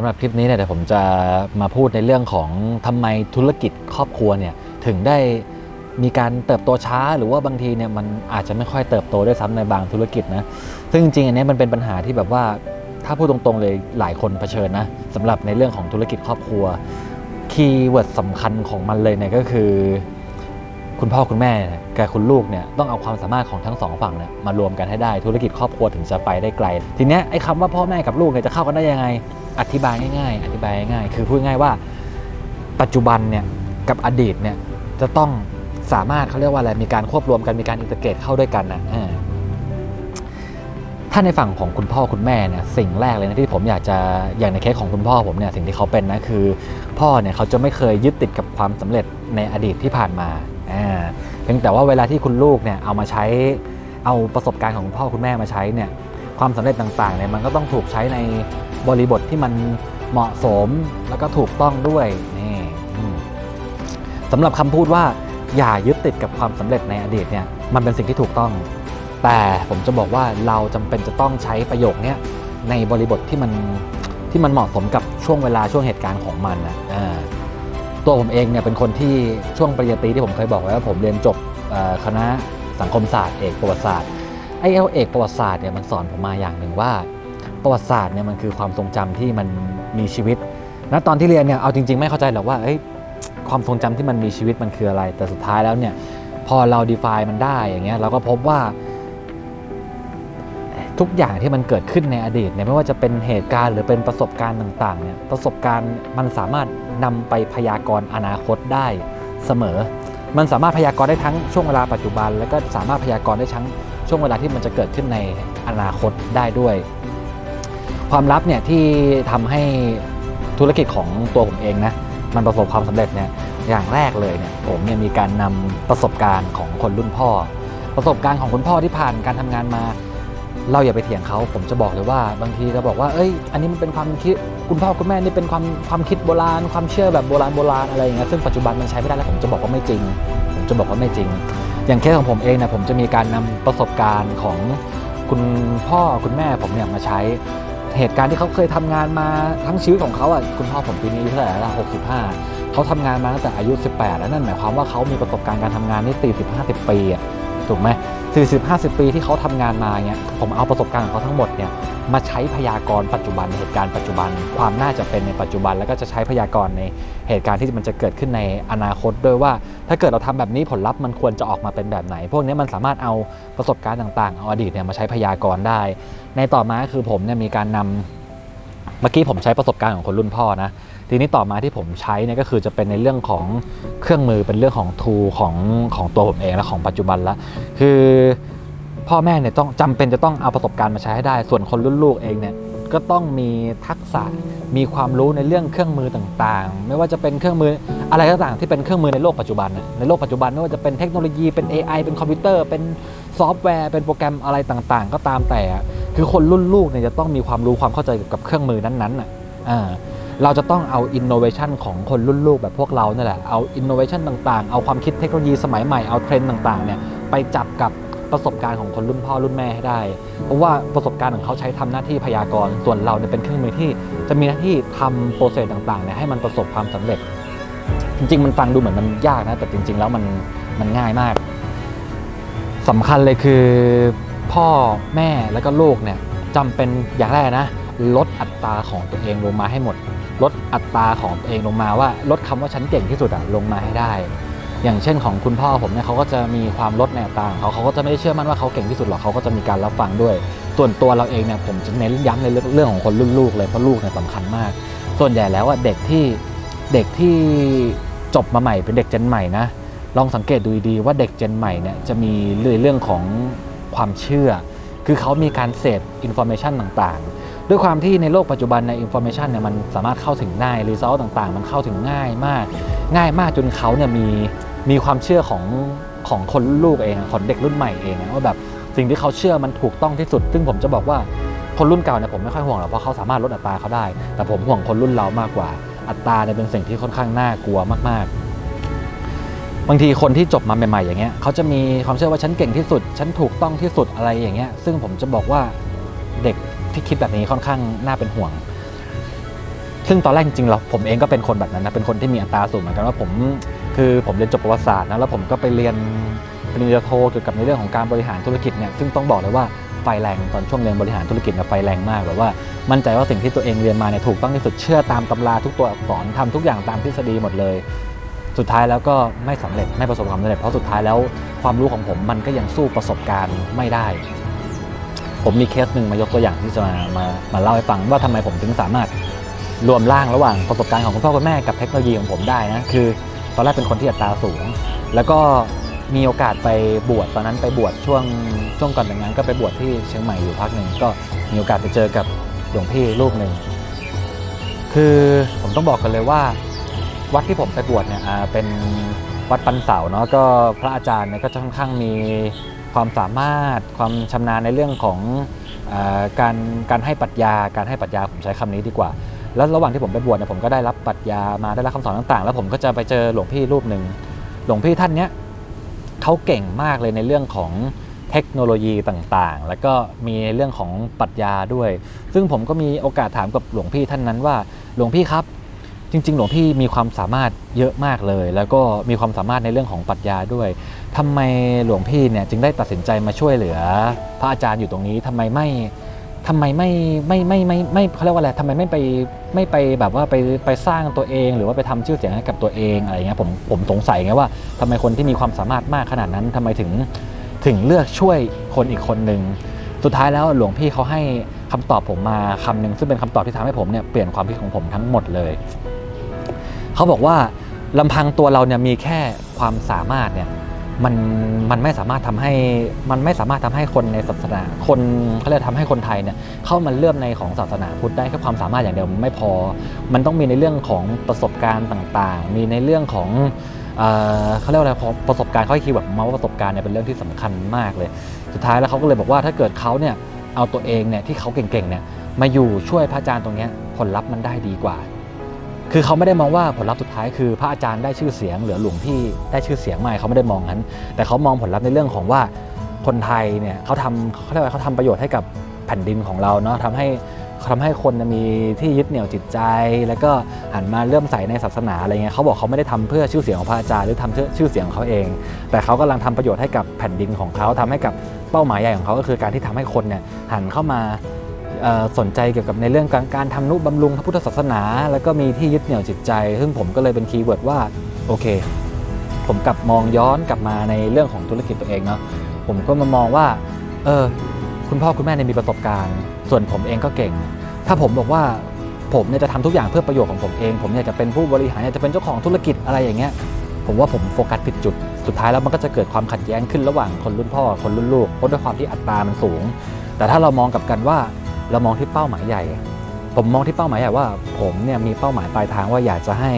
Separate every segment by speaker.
Speaker 1: สำหรับคลิปนี้เนี่ยเดี๋ยวผมจะมาพูดในเรื่องของทำไมธุรกิจครอบครัวเนี่ยถึงได้มีการเติบโตช้าหรือว่าบางทีเนี่ยมันอาจจะไม่ค่อยเติบโตด้วยซ้ำในบางธุรกิจนะซึ่งจริงๆอันนี้มันเป็นปัญหาที่แบบว่าถ้าพูดตรงๆเลยหลายคนเผชิญนะสำหรับในเรื่องของธุรกิจครอบครัวคีย์เวิร์ดสำคัญของมันเลยเนี่ยก็คือ คุณพ่อคุณแม่เนี่ยกับคุณลูกเนี่ยต้องเอาความสามารถของทั้งสองฝั่งเนี่ยมารวมกันให้ได้ธุรกิจครอบครัวถึงจะไปได้ไกล ทีเนี้ยไอ้คำว่าพ่อแม่กับลูกเนี่ยจะเข้ากันได้ยังไง อธิบายง่าย ๆ อธิบายง่ายๆคือพูดง่ายว่า ปัจจุบันเนี่ยกับอดีตเนี่ยจะต้องสามารถเขาเรียกว่าอะไรมีการควบรวมกันมีการอินเตอร์เกตเข้าด้วยกันนะอ่าถ้าในฝั่งของคุณพ่อคุณแม่เนี่ยสิ่งแรกเลยนะที่ผมอยากจะอย่างในเคสของคุณพ่อผมเนี่ยสิ่งที่เขาเป็นนะคือ พ่อเนี่ยเขาจะไม่เคยยึดติดกับความสำเร็จในอดีตที่ผ่านมา เพียงแต่ว่าเวลาที่คุณลูกเนี่ยเอามาใช้เอาประสบการณ์ของคุณพ่อคุณแม่มาใช้เนี่ยความสำเร็จต่างๆเนี่ยมันก็ต้องถูกใช้ในบริบทที่มันเหมาะสมแล้วก็ถูกต้องด้วยนี่สำหรับคำพูดว่าอย่ายึดติดกับความสำเร็จในอดีตเนี่ยมันเป็นสิ่งที่ถูกต้อง แต่ผมจะบอกว่าเราจำเป็นจะต้องใช้ประโยคนี้ในบริบทที่มันที่มันเหมาะสมกับช่วงเวลาช่วงเหตุการณ์ของมันนะอ่า ตัวผมเองเนี่ยเป็นคนที่ช่วงปริญญาตรีที่ผมเคยบอกไว้ว่าผมเรียนจบคณะสังคมศาสตร์เอกประวัติศาสตร์ไอเอเอกประวัติศาสตร์เนี่ยมันสอนผมมาอย่างหนึ่งว่า ประวัติศาสตร์เนี่ยมันคือความทรงจำที่มันมีชีวิตณตอนที่เรียนเนี่ยเอาจริง ๆ ไม่เข้าใจหรอกว่าเอ้ยความทรงจำที่มันมีชีวิตมันคืออะไร แต่สุดท้ายแล้วเนี่ยพอเรา define มันได้อย่างเงี้ยเราก็พบว่า ทุกอย่างที่มันเกิดขึ้นในอดีตเนี่ยไม่ว่าจะเป็นเหตุการณ์หรือเป็นประสบการณ์ต่างๆเนี่ยประสบการณ์มันสามารถนำไปพยากรณ์อนาคตได้เสมอ มันสามารถพยากรณ์ได้ทั้งช่วงเวลาปัจจุบัน แล้วก็สามารถพยากรณ์ได้ทั้งช่วงเวลาที่มันจะเกิดขึ้นในอนาคตได้ด้วย ความลับเนี่ยที่ทำให้ธุรกิจของตัวผมเองนะมันประสบความสำเร็จเนี่ยอย่างแรกเลยเนี่ยผมเนี่ยมีการนำประสบการณ์ของคนรุ่นพ่อ ประสบการณ์ของคุณพ่อที่ผ่านการทำงานมา เราอย่าไปเถียงเขาผมจะบอกเลยว่า บางทีจะบอกว่าเอ้ย อันนี้มันเป็นความคิดคุณพ่อคุณแม่นี่เป็นความความคิดโบราณ ความเชื่อแบบโบราณโบราณอะไรอย่างเงี้ยซึ่งปัจจุบันมันใช้ไม่ได้แล้วผมจะบอกว่าไม่จริง ผมจะบอกว่าไม่จริง อย่างเคสของผมเองนี่ยผมจะมีการนำประสบการณ์ของคุณพ่อคุณแม่ผมเนี่ยมาใช้เหตุการณ์ที่เขาเคยทำงานมาทั้งชีวิตของเขาอะคุณพ่อผมปีนี้อายุเท่าไหร่ล้วหกสิบห้าเขาทำงานมาตั้งแต่อายุ 18 แล้วนั่นหมายความว่าเขามีประสบการณ์การทำงานนี่40 50ปีอะถูกไหม 40 50 ปีที่เขาทำงานมาเนี่ยผมเอาประสบการณ์ของเขาทั้งหมดเนี่ยมาใช้พยากรณ์ปัจจุบันเหตุการณ์ปัจจุบัน ความน่าจะเป็นในปัจจุบัน แล้วก็จะใช้พยากรณ์ในเหตุการณ์ที่มันจะเกิดขึ้นในอนาคตด้วยว่า ถ้าเกิดเราทำแบบนี้ผลลัพธ์มันควรจะออกมาเป็นแบบไหน พวกนี้มันสามารถเอาประสบการณ์ต่างๆเอาอดีตเนี่ยมาใช้พยากรณ์ได้ ในต่อมาคือผมเนี่ยมีการนำเมื่อกี้ผมใช้ประสบการณ์ของคนรุ่นพ่อนะ ทีนี้ต่อมาที่ผมใช้เนี่ยก็คือจะเป็นในเรื่องของเครื่องมือเป็นเรื่องของทูของของตัวผมเองและของปัจจุบันละคือพ่อแม่เนี่ยต้องจำเป็นจะต้องเอาประสบการณ์มาใช้ให้ได้ ส่วนคนรุ่นลูกเองเนี่ยก็ต้องมีทักษะมีความรู้ในเรื่องเครื่องมือต่างๆ ไม่ว่าจะเป็นเครื่องมืออะไรก็ต่างที่เป็นเครื่องมือในโลกปัจจุบันนะในโลกปัจจุบันไม่ว่าจะเป็นเทคโนโลยีเป็น AI เป็นคอมพิวเตอร์ เป็นซอฟต์แวร์เป็นโปรแกรมอะไรต่างๆ ก็ตามแต่ คือคนรุ่นลูกเนี่ยจะต้องมีความรู้ความเข้าใจเกี่ยวกับเครื่องมือนั้นๆน่ะ เราจะต้องเอาอินโนเวชันของคนรุ่นลูกแบบพวกเราเนี่ยแหละ เอาอินโนเวชันต่างๆ เอาความคิดเทคโนโลยีสมัยใหม่ เอาเทรนด์ต่างๆเนี่ยไปจับกับประสบการณ์ของคนรุ่นพ่อรุ่นแม่ให้ได้ เพราะว่าประสบการณ์ของเขาใช้ทำหน้าที่พยากรณ์ ส่วนเราเนี่ยเป็นเครื่องมือที่จะมีหน้าที่ทำโปรเซสต่างๆเนี่ยให้มันประสบความสำเร็จ จริง ๆ มันฟังดูเหมือนมันยากนะ แต่จริง ๆ แล้วมันมันง่ายมากสำคัญเลยคือพ่อแม่แล้วก็ลูกเนี่ยจำเป็นอย่างแรกนะ ลดอัตราของตัวเองลงมาให้หมด ลดอัตราของตัวเองลงมาว่าลดคำว่าฉันเก่งที่สุดอะลงมาให้ได้ อย่างเช่นของคุณพ่อผมเนี่ยเขาก็จะมีความลดในอัตราของเขาเขาก็จะไม่ได้เชื่อมั่นว่าเขาเก่งที่สุดหรอกเขาก็จะมีการรับฟังด้วย ส่วนตัวเราเองเนี่ยผมจะเน้นย้ำในเรื่องของคนรุ่นลูกเลยเพราะลูกเนี่ยสำคัญมาก ส่วนใหญ่แล้วว่าเด็กที่เด็กที่จบมาใหม่เป็นเด็กเจนใหม่นะลองสังเกตดูดีว่าเด็กเจนใหม่เนี่ยจะมีเรื่องของความเชื่อ คือเขามีการเสพอินโฟเมชันต่างๆ ด้วยความที่ในโลกปัจจุบันในอินโฟเมชันเนี่ยมันสามารถเข้าถึงง่ายรีซอสต่างๆ มันเข้าถึงง่ายมาก ง่ายมากจนเขาเนี่ยมีมีความเชื่อของของคนรุ่นลูกเองของเด็กรุ่นใหม่เองว่าแบบสิ่งที่เขาเชื่อมันถูกต้องที่สุด ซึ่งผมจะบอกว่าคนรุ่นเก่าเนี่ยผมไม่ค่อยห่วงหรอกเพราะเขาสามารถลดอัตราเขาได้ แต่ผมห่วงคนรุ่นเรามากกว่า อัตราเนี่ยเป็นสิ่งที่ค่อนข้างน่ากลัวมากๆ บางทีคนที่จบมาใหม่ๆอย่างเงี้ยเขาจะมีความเชื่อว่าฉันเก่งที่สุด ฉันถูกต้องที่สุดอะไรอย่างเงี้ยซึ่งผมจะบอกว่า เด็กที่คิดแบบนี้ค่อนข้างน่าเป็นห่วง ซึ่งตอนแรกจริงๆเราผมเองก็เป็นคนแบบนั้นนะเป็นคนที่มีอัตราสูงเหมือนกันว่าผมคือผมเรียนจบประวัติศาสตร์นะแล้วผมก็ไปเรียนปริญญาโทเกี่ยวกับในเรื่องของการบริหารธุรกิจเนี่ยซึ่งต้องบอกเลยว่าไฟแรงตอนช่วงเรียนบริหารธุรกิจเนี่ยไฟแรงมากแบบว่ามั่นใจว่าสิ่งที่ตัวเองเรียนมาเนี่ยถูกต้องที่สุดเชื่อตามตำราทุกตัวอักษรทำทุกอย่างตามทฤษฎีหมดเลย สุดท้ายแล้วก็ไม่สำเร็จไม่ประสบความสำเร็จเพราะสุดท้ายแล้วความรู้ของผมมันก็ยังสู้ประสบการณ์ไม่ได้ ผมมีเคสหนึ่งมายกตัวอย่างที่จะมามามาเล่าให้ฟังว่าทำไมผมถึงสามารถรวมร่างระหว่างประสบการณ์ของคุณพ่อคุณแม่กับเทคโนโลยีของผมได้นะคือตอนแรกเป็นคนที่อัตราสูง แล้วก็มีโอกาสไปบวชตอนนั้นไปบวชช่วงช่วงก่อนแต่งงานก็ไปบวชที่เชียงใหม่อยู่พักหนึ่งก็มีโอกาสไปเจอกับหลวงพี่รูปหนึ่งคือผมต้องบอกกันเลยว่า วัดที่ผมไปบวชเนี่ยเป็นวัดปันเสาเนาะก็พระอาจารย์เนี่ยก็จะค่อนข้างมี ความสามารถความชำนาญในเรื่องของอการการให้ปรัชญา การให้ปรัชญาผมใช้คำนี้ดีกว่า แล้วระหว่างที่ผมไปบวชเนี่ยผมก็ได้รับปรัชญามาได้รับคำสอนต่าง ๆ แล้วผมก็จะไปเจอหลวงพี่รูปหนึ่งหลวงพี่ท่านเนี้ยเขาเก่งมากเลยในเรื่องของเทคโนโลยีต่างๆ แล้วก็มีในเรื่องของปรัชญาด้วย ซึ่งผมก็มีโอกาสถามกับหลวงพี่ท่านนั้นว่า หลวงพี่ครับ จริง ๆ หลวงพี่มีความสามารถเยอะมากเลย แล้วก็มีความสามารถในเรื่องของปรัชญาด้วยทำไมหลวงพี่เนี่ยจึงได้ตัดสินใจมาช่วยเหลือ พระอาจารย์อยู่ตรงนี้ทำไมไม่ทำไมไม่ไม่ไม่ไม่ไม่เขาเรียกว่าอะไรทำไมไม่ไปไม่ไปแบบว่าไปไปสร้างตัวเอง หรือว่าไปทำชื่อเสียงให้กับตัวเองอะไรเงี้ยผมผมสงสัยไงว่าทำไมคนที่มีความสามารถมากขนาดนั้นทำไมถึงถึงเลือกช่วยคนอีกคนหนึ่งสุดท้ายแล้วหลวงพี่เขาให้คำตอบผมมาคำหนึ่งซึ่งเป็นคำตอบที่ทำให้ผมเนี่ยเปลี่ยนความคิดของผมทั้งหมดเลย เขาบอกว่าลำพังตัวเราเนี่ยมีแค่ความสามารถเนี่ยมันมันไม่สามารถทำให้มันไม่สามารถทำให้คนในศาสนาคนเขาเรียกทำให้คนไทยเนี่ยเข้ามาเลื่อมในของศาสนาพุทธได้แค่ความสามารถอย่างเดียวมไม่พอ มันต้องมีในเรื่องของประสบการณ์ต่างๆ มีในเรื่องของเอ่อเขาเรียกว่าอะไรประสบการณ์เขาคีย์แบบมาว่าประสบการณ์เนี่ยเป็นเรื่องที่สำคัญมากเลย สุดท้ายแล้วเขาก็เลยบอกว่าถ้าเกิดเขาเนี่ยเอาตัวเองเนี่ยที่เขาเก่งๆเนี่ยมาอยู่ช่วยพระอาจารย์ตรงนี้ผลลัพธ์มันได้ดีกว่า คือเขาไม่ได้มองว่าผลลัพธ์สุดท้ายคือพระอาจารย์ได้ชื่อเสียงหรือหลวงพี่ได้ชื่อเสียงไม่เขาไม่ได้มองงั้น แต่เขามองผลลัพธ์ในเรื่องของว่าคนไทยเนี่ยเขาทำเขาเรียกว่าเขาทำประโยชน์ให้กับแผ่นดินของเราเนาะทำให้ทำให้คนมีที่ยึดเหนี่ยวจิตใจ แล้วก็หันมาเริ่มใส่ในศาสนาอะไรเงี้ยเขาบอกเขาไม่ได้ทำเพื่อชื่อเสียงของพระอาจารย์หรือทำเพื่อชื่อเสียงของเขาเอง แต่เขากำลังทำประโยชน์ให้กับแผ่นดินของเขาทำให้กับเป้าหมายใหญ่ของเขาก็คือการที่ทำให้คนเนี่ยหันเข้ามา สนใจเกี่ยวกับในเรื่องการการทำนุบำรุงพระพุทธศาสนา แล้วก็มีที่ยึดเหนี่ยวจิตใจ ซึ่งผมก็เลยเป็นคีย์เวิร์ดว่าโอเค ผมกลับมองย้อนกลับมาในเรื่องของธุรกิจตัวเองเนาะผมก็มามองว่าเออคุณพ่อคุณแม่เนี่ยมีประสบการณ์ ส่วนผมเองก็เก่ง ถ้าผมบอกว่าผมเนี่ยจะทำทุกอย่างเพื่อประโยชน์ของผมเอง ผมอยากจะเป็นผู้บริหารอยากจะเป็นเจ้าของธุรกิจอะไรอย่างเงี้ยผมว่าผมโฟกัสผิดจุด สุดท้ายแล้วมันก็จะเกิดความขัดแย้งขึ้นระหว่างคนรุ่นพ่อคนรุ่นลูกเพราะด้วยความที่อัตรามันสูง แต่ถ้าเรามองกับกันว่า เรามองที่เป้าหมายใหญ่ ผมมองที่เป้าหมายใหญ่ว่า ผมเนี่ยมีเป้าหมายปลายทางว่าอยากจะให้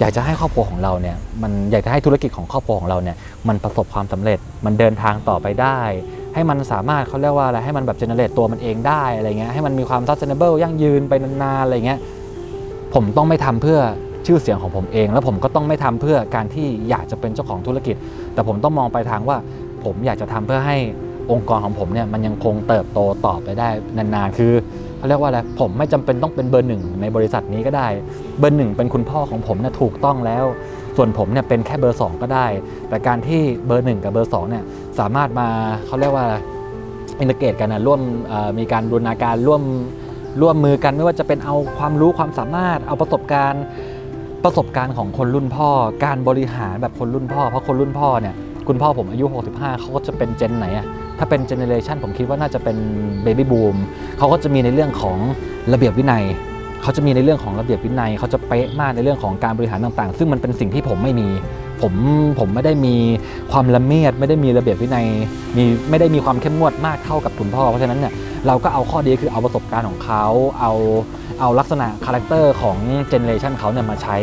Speaker 1: อยากจะให้ครอบครัวของเราเนี่ยมันอยากจะให้ธุรกิจของครอบครัวของเราเนี่ยมันประสบความสำเร็จมันเดินทางต่อไปได้ ให้มันสามารถเขาเรียกว่าอะไรให้มันแบบเจเนเรตตัวมันเองได้อะไรเงี้ยให้มันมีความ sustainable ยั่งยืนไปนานๆอะไรเงี้ยผมต้องไม่ทำเพื่อชื่อเสียงของผมเอง แล้วผมก็ต้องไม่ทำเพื่อการที่อยากจะเป็นเจ้าของธุรกิจ แต่ผมต้องมองไปทางว่า ผมอยากจะทำเพื่อให้ องค์กรของผมเนี่ยมันยังคงเติบโตต่อไปได้นานๆ คือเขาเรียกว่าอะไรผมไม่จำเป็นต้องเป็นเบอร์หนึ่งในบริษัทนี้ก็ได้ เบอร์หนึ่งเป็นคุณพ่อของผมเนี่ยถูกต้องแล้ว ส่วนผมเนี่ยเป็นแค่เบอร์สองก็ได้ แต่การที่เบอร์หนึ่งกับเบอร์สองเนี่ยสามารถมาเขาเรียกว่าอินเตอร์เกตกันนะร่วมมีการบูรณาการร่วมร่วมมือกันไม่ว่าจะเป็นเอาความรู้ความสามารถเอาประสบการณ์ประสบการณ์ของคนรุ่นพ่อ การบริหารแบบคนรุ่นพ่อ เพราะคนรุ่นพ่อเนี่ย คุณพ่อผมอายุ 65 เขาก็จะเป็นเจนไหนอะถ้าเป็นเจเนเรชันผมคิดว่าน่าจะเป็นเบบี้บูมเขาก็จะมีในเรื่องของระเบียบวินัยเขาจะมีในเรื่องของระเบียบวินัยเขาจะเป๊ะมากในเรื่องของการบริหารต่างๆ ซึ่งมันเป็นสิ่งที่ผมไม่มี ผมผมไม่ได้มีความละเมียด ไม่ได้มีระเบียบวินัยมีไม่ได้มีความเข้มงวดมากเท่ากับคุณพ่อ เพราะฉะนั้นเนี่ยเราก็เอาข้อดีคือเอาประสบการณ์ของเขาเอาเอาลักษณะคาแรคเตอร์ของเจเนเรชันเขาเนี่ยมาใช้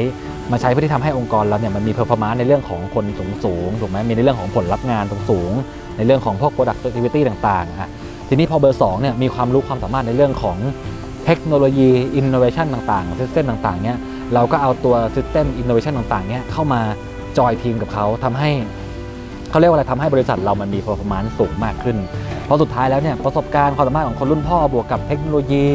Speaker 1: มาใช้เพื่อที่ทำให้องค์กรเราเนี่ยมันมีเพอร์ฟอร์มานซ์ในเรื่องของคนสูงสูงถูกไหมมีในเรื่องของผลลัพธ์งานสูงสูงในเรื่องของพวก productivity ต่างๆอะทีนี้พอเบอร์2เนี่ยมีความรู้ความสามารถในเรื่องของเทคโนโลยี innovation ต่างๆ system ต่างๆเนี่ยเราก็เอาตัว system innovation ต่างๆเนี่ยเข้ามาจอยทีมกับเขาทำให้เขาเรียกว่าอะไรทำให้บริษัทเรามันมี performance สูงมากขึ้น เพราะสุดท้ายแล้วเนี่ยประสบการณ์ความสามารถของคนรุ่นพ่อบวกกับเทคโนโลยี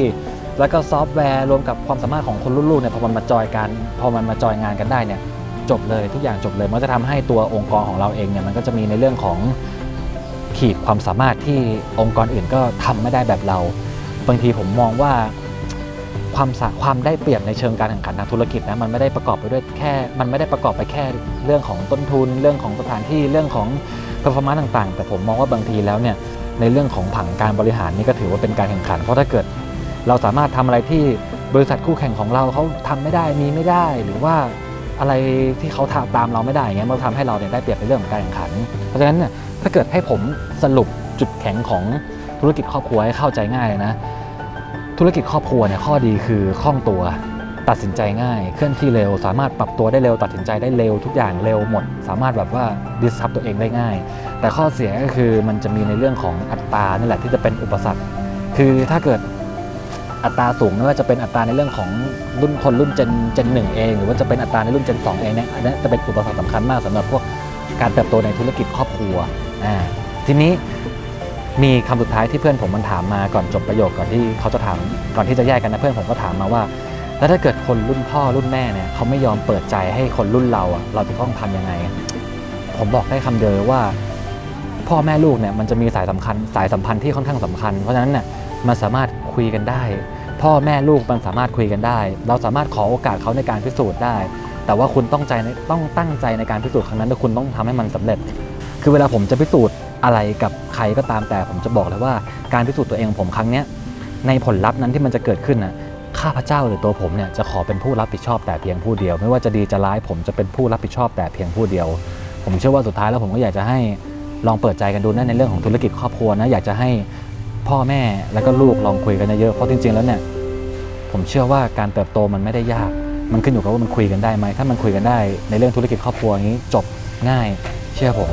Speaker 1: แล้วก็ซอฟต์แวร์รวมกับความสามารถของคนรุ่นลูกเนี่ยพอมันมาจอยกัน พอมันมาจอยงานกันได้เนี่ยจบเลยทุกอย่างจบเลยมันจะทำให้ตัวองค์กรของเราเองเนี่ยมันก็จะมีในเรื่องของขีดความสามารถที่องค์กรอื่นก็ทำไม่ได้แบบเรา บางทีผมมองว่าความสาความได้เปรียบในเชิงการแข่งขันทางธุรกิจนะมันไม่ได้ประกอบไปด้วยแค่ มันไม่ได้ประกอบไปแค่เรื่องของต้นทุน เรื่องของสถานที่เรื่องของ performance ต่างๆ แต่ผมมองว่าบางทีแล้วเนี่ยในเรื่องของผังการบริหารนี่ก็ถือว่าเป็นการแข่งขัน เพราะถ้าเกิดเราสามารถทำอะไรที่ บริษัทคู่แข่งของเราเขาทำไม่ได้มีไม่ได้ หรือว่าอะไรที่เขาตามเราไม่ได้อย่างเงี้ยมันทำให้เราเนี่ยได้เปรียบในเรื่องของการแข่งขัน เพราะฉะนั้นเนี่ยถ้าเกิดให้ผมสรุปจุดแข็งของธุรกิจครอบครัวให้เข้าใจง่ายเลยนะธุรกิจครอบครัวเนี่ยข้อดีคือคล่องตัวตัดสินใจง่าย เคลื่อนที่เร็ว สามารถปรับตัวได้เร็ว ตัดสินใจได้เร็วทุกอย่างเร็วหมด สามารถแบบว่าดิสทับตัวเองได้ง่าย แต่ข้อเสียก็คือมันจะมีในเรื่องของอัตรานี่แหละที่จะเป็นอุปสรรค คือถ้าเกิด อัตราสูงไม่ว่าจะเป็นอัตราในเรื่องของรุ่นคนรุ่นเจนเจนหนึ่งเอง หรือว่าจะเป็นอัตราในรุ่นเจนสองเองเนี่ยอันนี้จะเป็นอุปสรรคสำคัญมากสำหรับพวกการเติบโตในธุรกิจครอบครัวอ่าทีนี้มีคำสุดท้ายที่เพื่อนผมมันถามมาก่อนจบประโยคก่อนที่เขาจะถามก่อนที่จะแยกกันนะเพื่อนผมก็ถามมาว่า แล้วถ้าเกิดคนรุ่นพ่อรุ่นแม่เนี่ยเขาไม่ยอมเปิดใจให้คนรุ่นเราอะเราจะต้องทำยังไง ผมบอกได้คำเดียวว่า พ่อแม่ลูกเนี่ยมันจะมีสายสำคัญ สายสัมพันธ์ที่ค่อนข้างสำคัญเพราะฉะนั้นเนี่ย มันสามารถคุยกันได้ พ่อแม่ลูกมันสามารถคุยกันได้ เราสามารถขอโอกาสเขาในการพิสูจน์ได้ แต่ว่าคุณต้องใจในต้องตั้งใจในการพิสูจน์ครั้งนั้นและคุณต้องทำให้มันสำเร็จ คือเวลาผมจะพิสูจน์อะไรกับใครก็ตามแต่ผมจะบอกเลยว่าการพิสูจน์ตัวเองของผมครั้งนี้ในผลลัพธ์นั้นที่มันจะเกิดขึ้นนะข้าพเจ้าหรือตัวผมเนี่ยจะขอเป็นผู้รับผิดชอบแต่เพียงผู้เดียว ไม่ว่าจะดีจะร้ายผมจะเป็นผู้รับผิดชอบแต่เพียงผู้เดียว ผมเชื่อว่าสุดท้ายแล้วผมก็อยากจะให้ลองเปิดใจกันดูนะในเรื่องของธุรกิจครอบครัวนะอยากจะให้ พ่อแม่แล้วก็ลูกลองคุยกันเยอะๆเพราะจริง ๆแล้วเนี่ยผมเชื่อว่าการเติบโตมันไม่ได้ยาก มันขึ้นอยู่กับว่ามันคุยกันได้ไหมถ้ามันคุยกันได้ในเรื่องธุรกิจครอบครัวอย่างนี้จบง่าย เชื่อผม